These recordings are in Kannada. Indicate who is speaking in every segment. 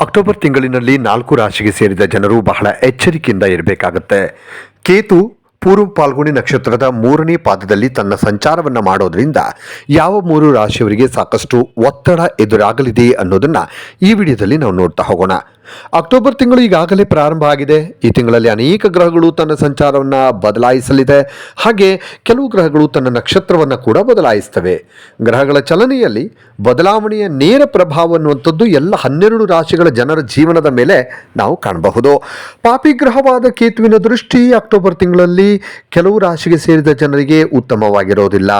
Speaker 1: ಅಕ್ಟೋಬರ್ ತಿಂಗಳಿನಲ್ಲಿ ನಾಲ್ಕು ರಾಶಿಗೆ ಸೇರಿದ ಜನರು ಬಹಳ ಎಚ್ಚರಿಕೆಯಿಂದ ಇರಬೇಕಾಗತ್ತೆ. ಕೇತು ಪೂರ್ವ ಪಾಲ್ಗುಣಿ ನಕ್ಷತ್ರದ ಮೂರನೇ ಪಾದದಲ್ಲಿ ತನ್ನ ಸಂಚಾರವನ್ನು ಮಾಡೋದ್ರಿಂದ ಯಾವ ಮೂರು ರಾಶಿಯವರಿಗೆ ಸಾಕಷ್ಟು ಒತ್ತಡ ಎದುರಾಗಲಿದೆ ಅನ್ನೋದನ್ನು ಈ ವಿಡಿಯೋದಲ್ಲಿ ನಾವು ನೋಡ್ತಾ ಹೋಗೋಣ. ಅಕ್ಟೋಬರ್ ತಿಂಗಳು ಈಗಾಗಲೇ ಪ್ರಾರಂಭ ಆಗಿದೆ. ಈ ತಿಂಗಳಲ್ಲಿ ಅನೇಕ ಗ್ರಹಗಳು ತನ್ನ ಸಂಚಾರವನ್ನು ಬದಲಾಯಿಸಲಿದೆ. ಹಾಗೆ ಕೆಲವು ಗ್ರಹಗಳು ತನ್ನ ನಕ್ಷತ್ರವನ್ನು ಕೂಡ ಬದಲಾಯಿಸ್ತವೆ ಗ್ರಹಗಳ ಚಲನೆಯಲ್ಲಿ ಬದಲಾವಣೆಯ ನೇರ ಪ್ರಭಾವ ಅನ್ನುವಂಥದ್ದು ಎಲ್ಲ ಹನ್ನೆರಡು ರಾಶಿಗಳ ಜನರ ಜೀವನದ ಮೇಲೆ ನಾವು ಕಾಣಬಹುದು. ಪಾಪಿ ಗ್ರಹವಾದ ಕೇತುವಿನ ದೃಷ್ಟಿ ಅಕ್ಟೋಬರ್ ತಿಂಗಳಲ್ಲಿ ಕೆಲವು ರಾಶಿಗೆ ಸೇರಿದ ಜನರಿಗೆ ಉತ್ತಮವಾಗಿರೋದಿಲ್ಲ.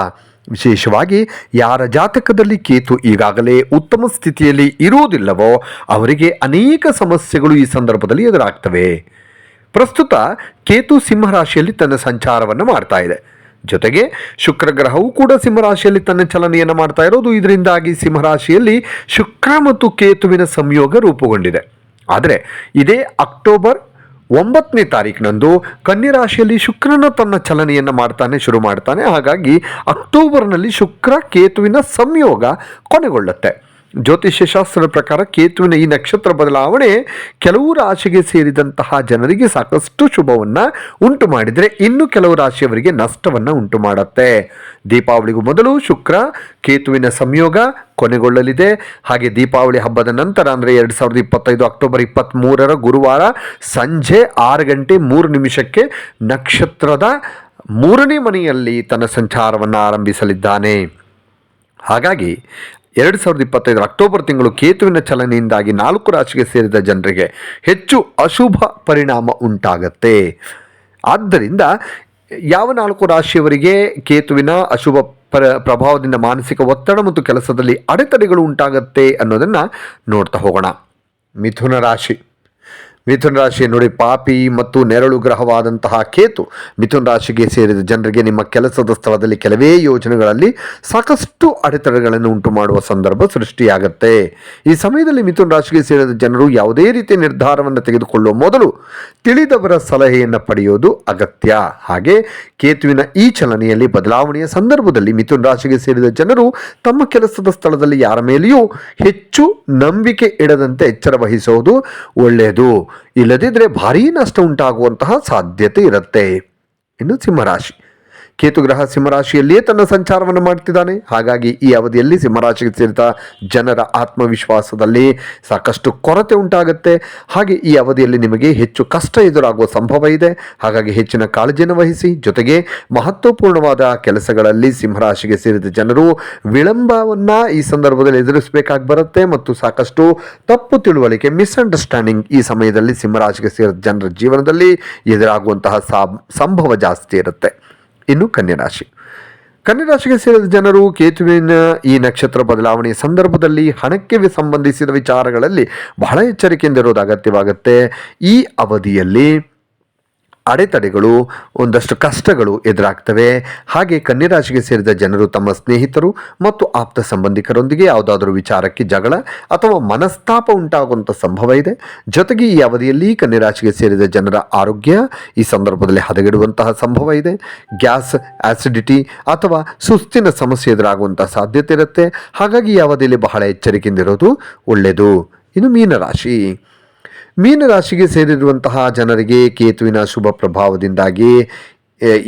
Speaker 1: ವಿಶೇಷವಾಗಿ ಯಾರ ಜಾತಕದಲ್ಲಿ ಕೇತು ಈಗಾಗಲೇ ಉತ್ತಮ ಸ್ಥಿತಿಯಲ್ಲಿ ಇರುವುದಿಲ್ಲವೋ ಅವರಿಗೆ ಅನೇಕ ಸಮಸ್ಯೆಗಳು ಈ ಸಂದರ್ಭದಲ್ಲಿ ಎದುರಾಗ್ತವೆ. ಪ್ರಸ್ತುತ ಕೇತು ಸಿಂಹರಾಶಿಯಲ್ಲಿ ತನ್ನ ಸಂಚಾರವನ್ನು ಮಾಡ್ತಾ ಇದೆ. ಜೊತೆಗೆ ಶುಕ್ರ ಗ್ರಹವು ಕೂಡ ಸಿಂಹರಾಶಿಯಲ್ಲಿ ತನ್ನ ಚಲನೆಯನ್ನು ಮಾಡ್ತಾ ಇರೋದು. ಇದರಿಂದಾಗಿ ಸಿಂಹರಾಶಿಯಲ್ಲಿ ಶುಕ್ರ ಮತ್ತು ಕೇತುವಿನ ಸಂಯೋಗ ರೂಪುಗೊಂಡಿದೆ. ಆದರೆ ಇದೇ ಅಕ್ಟೋಬರ್ ಒಂಬತ್ತನೇ ತಾರೀಕಿನಂದು ಕನ್ಯರಾಶಿಯಲ್ಲಿ ಶುಕ್ರನ ತನ್ನ ಚಲನೆಯನ್ನು ಮಾಡ್ತಾನೆ, ಶುರು ಮಾಡ್ತಾನೆ. ಹಾಗಾಗಿ ಅಕ್ಟೋಬರ್ನಲ್ಲಿ ಶುಕ್ರ ಕೇತುವಿನ ಸಂಯೋಗ ಕೊನೆಗೊಳ್ಳುತ್ತೆ. ಜ್ಯೋತಿಷ್ಯ ಶಾಸ್ತ್ರದ ಪ್ರಕಾರ ಕೇತುವಿನ ಈ ನಕ್ಷತ್ರ ಬದಲಾವಣೆ ಕೆಲವು ರಾಶಿಗೆ ಸೇರಿದಂತಹ ಜನರಿಗೆ ಸಾಕಷ್ಟು ಶುಭವನ್ನು ಉಂಟು ಮಾಡಿದರೆ ಇನ್ನು ಕೆಲವು ರಾಶಿಯವರಿಗೆ ನಷ್ಟವನ್ನು ಉಂಟು ಮಾಡುತ್ತೆ. ದೀಪಾವಳಿಗೂ ಮೊದಲು ಶುಕ್ರ, ಕೇತುವಿನ ಸಂಯೋಗ ಕೊನೆಗೊಳ್ಳಲಿದೆ. ಹಾಗೆ ದೀಪಾವಳಿ ಹಬ್ಬದ ನಂತರ ಅಂದರೆ ಎರಡು ಸಾವಿರದ ಇಪ್ಪತ್ತೈದು ಅಕ್ಟೋಬರ್ ಇಪ್ಪತ್ತ್ಮೂರರ ಗುರುವಾರ ಸಂಜೆ ಆರು ಗಂಟೆ ಮೂರು ನಿಮಿಷಕ್ಕೆ ನಕ್ಷತ್ರದ ಮೂರನೇ ಮನೆಯಲ್ಲಿ ತನ್ನ ಸಂಚಾರವನ್ನು ಆರಂಭಿಸಲಿದ್ದಾನೆ. ಹಾಗಾಗಿ ಎರಡು ಸಾವಿರದ ಇಪ್ಪತ್ತೈದರ ಅಕ್ಟೋಬರ್ ತಿಂಗಳು ಕೇತುವಿನ ಚಲನೆಯಿಂದಾಗಿ ನಾಲ್ಕು ರಾಶಿಗೆ ಸೇರಿದ ಜನರಿಗೆ ಹೆಚ್ಚು ಅಶುಭ ಪರಿಣಾಮ ಉಂಟಾಗತ್ತೆ. ಆದ್ದರಿಂದ ಯಾವ ನಾಲ್ಕು ರಾಶಿಯವರಿಗೆ ಕೇತುವಿನ ಅಶುಭ ಪ್ರ ಪ್ರಭಾವದಿಂದ ಮಾನಸಿಕ ಒತ್ತಡ ಮತ್ತು ಕೆಲಸದಲ್ಲಿ ಅಡೆತಡೆಗಳು ಉಂಟಾಗತ್ತೆ ಅನ್ನೋದನ್ನು ನೋಡ್ತಾ ಹೋಗೋಣ. ಮಿಥುನ ರಾಶಿ. ಮಿಥುನ ರಾಶಿ ನೋಡಿ ಪಾಪಿ ಮತ್ತು ನೆರಳು ಗ್ರಹವಾದಂತಹ ಕೇತು. ಮಿಥುನ ರಾಶಿಗೆ ಸೇರಿದ ಜನರಿಗೆ ನಿಮ್ಮ ಕೆಲಸದ ಸ್ಥಳದಲ್ಲಿ ಕೆಲವೇ ಯೋಜನೆಗಳಲ್ಲಿ ಸಾಕಷ್ಟು ಅಡೆತಡೆಗಳನ್ನು ಉಂಟು ಮಾಡುವ ಸಂದರ್ಭ ಸೃಷ್ಟಿಯಾಗುತ್ತೆ. ಈ ಸಮಯದಲ್ಲಿ ಮಿಥುನ ರಾಶಿಗೆ ಸೇರಿದ ಜನರು ಯಾವುದೇ ರೀತಿಯ ನಿರ್ಧಾರವನ್ನು ತೆಗೆದುಕೊಳ್ಳುವ ಮೊದಲು ತಿಳಿದವರ ಸಲಹೆಯನ್ನು ಪಡೆಯೋದು ಅಗತ್ಯ. ಹಾಗೆ ಕೇತುವಿನ ಈ ಚಲನೆಯಲ್ಲಿ ಬದಲಾವಣೆಯ ಸಂದರ್ಭದಲ್ಲಿ ಮಿಥುನ ರಾಶಿಗೆ ಸೇರಿದ ಜನರು ತಮ್ಮ ಕೆಲಸದ ಸ್ಥಳದಲ್ಲಿ ಯಾರ ಮೇಲೆಯೂ ಹೆಚ್ಚು ನಂಬಿಕೆ ಇಡದಂತೆ ಎಚ್ಚರ ವಹಿಸೋದು ಒಳ್ಳೆಯದು. ಇಲ್ಲದಿದ್ದರೆ ಭಾರೀ ನಷ್ಟ ಉಂಟಾಗುವಂತಹ ಸಾಧ್ಯತೆ ಇರುತ್ತೆ. ಇನ್ನು ಸಿಂಹರಾಶಿ. ಕೇತು ಗ್ರಹ ಸಿಂಹರಾಶಿಯಲ್ಲಿಯೇ ತನ್ನ ಸಂಚಾರವನ್ನು ಮಾಡುತ್ತಿದ್ದಾನೆ ಹಾಗಾಗಿ ಈ ಅವಧಿಯಲ್ಲಿ ಸಿಂಹರಾಶಿಗೆ ಸೇರಿದ ಜನರ ಆತ್ಮವಿಶ್ವಾಸದಲ್ಲಿ ಸಾಕಷ್ಟು ಕೊರತೆ ಉಂಟಾಗುತ್ತೆ. ಹಾಗೆ ಈ ಅವಧಿಯಲ್ಲಿ ನಿಮಗೆ ಹೆಚ್ಚು ಕಷ್ಟ ಎದುರಾಗುವ ಸಂಭವ ಇದೆ. ಹಾಗಾಗಿ ಹೆಚ್ಚಿನ ಕಾಳಜಿಯನ್ನು ವಹಿಸಿ, ಜೊತೆಗೆ ಮಹತ್ವಪೂರ್ಣವಾದ ಕೆಲಸಗಳಲ್ಲಿ ಸಿಂಹರಾಶಿಗೆ ಸೇರಿದ ಜನರು ವಿಳಂಬವನ್ನು ಈ ಸಂದರ್ಭದಲ್ಲಿ ಎದುರಿಸಬೇಕಾಗಿ ಬರುತ್ತೆ ಮತ್ತು ಸಾಕಷ್ಟು ತಪ್ಪು ತಿಳುವಳಿಕೆ ಮಿಸ್ಅಂಡರ್ಸ್ಟ್ಯಾಂಡಿಂಗ್ ಈ ಸಮಯದಲ್ಲಿ ಸಿಂಹರಾಶಿಗೆ ಸೇರಿದ ಜನರ ಜೀವನದಲ್ಲಿ ಎದುರಾಗುವಂತಹ ಸಂಭವ ಜಾಸ್ತಿ ಇರುತ್ತೆ. ಇನ್ನು ಕನ್ಯರಾಶಿ. ಕನ್ಯರಾಶಿಗೆ ಕನ್ಯಾ ರಾಶಿಗೆ ಸೇರಿದ ಜನರು ಕೇತುವಿನ ಈ ನಕ್ಷತ್ರ ಬದಲಾವಣೆಯ ಸಂದರ್ಭದಲ್ಲಿ ಹಣಕ್ಕೆ ಸಂಬಂಧಿಸಿದ ವಿಚಾರಗಳಲ್ಲಿ ಬಹಳ ಎಚ್ಚರಿಕೆಯಿಂದ ಇರೋದು ಅಗತ್ಯವಾಗುತ್ತೆ. ಈ ಅವಧಿಯಲ್ಲಿ ಅಡೆತಡೆಗಳು, ಒಂದಷ್ಟು ಕಷ್ಟಗಳು ಎದುರಾಗ್ತವೆ. ಹಾಗೆ ಕನ್ಯರಾಶಿಗೆ ಸೇರಿದ ಜನರು ತಮ್ಮ ಸ್ನೇಹಿತರು ಮತ್ತು ಆಪ್ತ ಸಂಬಂಧಿಕರೊಂದಿಗೆ ಯಾವುದಾದರೂ ವಿಚಾರಕ್ಕೆ ಜಗಳ ಅಥವಾ ಮನಸ್ತಾಪ ಉಂಟಾಗುವಂಥ ಸಂಭವ ಇದೆ. ಜೊತೆಗೆ ಈ ಅವಧಿಯಲ್ಲಿ ಕನ್ಯರಾಶಿಗೆ ಸೇರಿದ ಜನರ ಆರೋಗ್ಯ ಈ ಸಂದರ್ಭದಲ್ಲಿ ಹದಗೆಡುವಂತಹ ಸಂಭವ ಇದೆ. ಗ್ಯಾಸ್, ಆಸಿಡಿಟಿ ಅಥವಾ ಸುಸ್ತಿನ ಸಮಸ್ಯೆ ಎದುರಾಗುವಂಥ ಸಾಧ್ಯತೆ ಇರುತ್ತೆ. ಹಾಗಾಗಿ ಈ ಅವಧಿಯಲ್ಲಿ ಬಹಳ ಎಚ್ಚರಿಕೆಯಿಂದ ಇರೋದು ಒಳ್ಳೆಯದು. ಇನ್ನು ಮೀನರಾಶಿ. ಮೀನರಾಶಿಗೆ ಸೇರಿರುವಂತಹ ಜನರಿಗೆ ಕೇತುವಿನ ಶುಭ ಪ್ರಭಾವದಿಂದಾಗಿ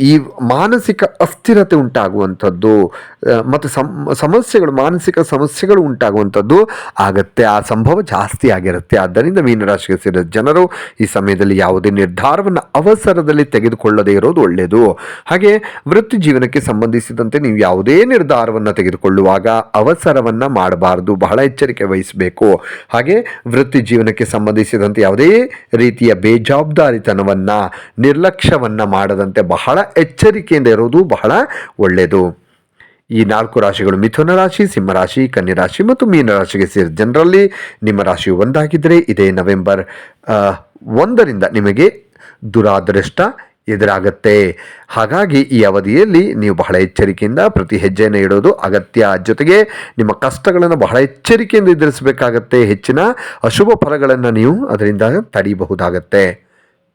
Speaker 1: ಈ ಮಾನಸಿಕ ಅಸ್ಥಿರತೆ ಉಂಟಾಗುವಂಥದ್ದು ಮತ್ತು ಸಮ್ ಸಮಸ್ಯೆಗಳು, ಮಾನಸಿಕ ಸಮಸ್ಯೆಗಳು ಉಂಟಾಗುವಂಥದ್ದು ಆಗತ್ತೆ. ಆ ಸಂಭವ ಜಾಸ್ತಿ ಆಗಿರುತ್ತೆ. ಆದ್ದರಿಂದ ಮೀನರಾಶಿಗೆ ಸೇರಿದ ಜನರು ಈ ಸಮಯದಲ್ಲಿ ಯಾವುದೇ ನಿರ್ಧಾರವನ್ನು ಅವಸರದಲ್ಲಿ ತೆಗೆದುಕೊಳ್ಳದೇ ಇರೋದು ಒಳ್ಳೆಯದು ಹಾಗೆ ವೃತ್ತಿ ಜೀವನಕ್ಕೆ ಸಂಬಂಧಿಸಿದಂತೆ ನೀವು ಯಾವುದೇ ನಿರ್ಧಾರವನ್ನು ತೆಗೆದುಕೊಳ್ಳುವಾಗ ಅವಸರವನ್ನು ಮಾಡಬಾರದು. ಬಹಳ ಎಚ್ಚರಿಕೆ ವಹಿಸಬೇಕು. ಹಾಗೆ ವೃತ್ತಿ ಜೀವನಕ್ಕೆ ಸಂಬಂಧಿಸಿದಂತೆ ಯಾವುದೇ ರೀತಿಯ ಬೇಜವಾಬ್ದಾರಿತನವನ್ನು ನಿರ್ಲಕ್ಷ್ಯವನ್ನು ಮಾಡದಂತೆ ಬಹಳ ಎಚ್ಚರಿಕೆಯಿಂದ ಇರೋದು ಬಹಳ ಒಳ್ಳೆಯದು ಈ ನಾಲ್ಕು ರಾಶಿಗಳು ಮಿಥುನ ರಾಶಿ ಸಿಂಹರಾಶಿ ಕನ್ಯಾ ರಾಶಿ ಮತ್ತು ಮೀನರಾಶಿಗೆ ಸೇರಿದ ಜನರಲ್ಲಿ ನಿಮ್ಮ ರಾಶಿಯು ಒಂದಾಗಿದ್ದರೆ ಇದೇ ನವೆಂಬರ್ ಒಂದರಿಂದ ನಿಮಗೆ ದುರಾದೃಷ್ಟ ಎದುರಾಗತ್ತೆ. ಹಾಗಾಗಿ ಈ ಅವಧಿಯಲ್ಲಿ ನೀವು ಬಹಳ ಎಚ್ಚರಿಕೆಯಿಂದ ಪ್ರತಿ ಹೆಜ್ಜೆಯನ್ನು ಇಡೋದು ಅಗತ್ಯ. ಜೊತೆಗೆ ನಿಮ್ಮ ಕಷ್ಟಗಳನ್ನು ಬಹಳ ಎಚ್ಚರಿಕೆಯಿಂದ ಎದುರಿಸಬೇಕಾಗತ್ತೆ. ಹೆಚ್ಚಿನ ಅಶುಭ ಫಲಗಳನ್ನು ನೀವು ಅದರಿಂದ ತಡೆಯಬಹುದಾಗತ್ತೆ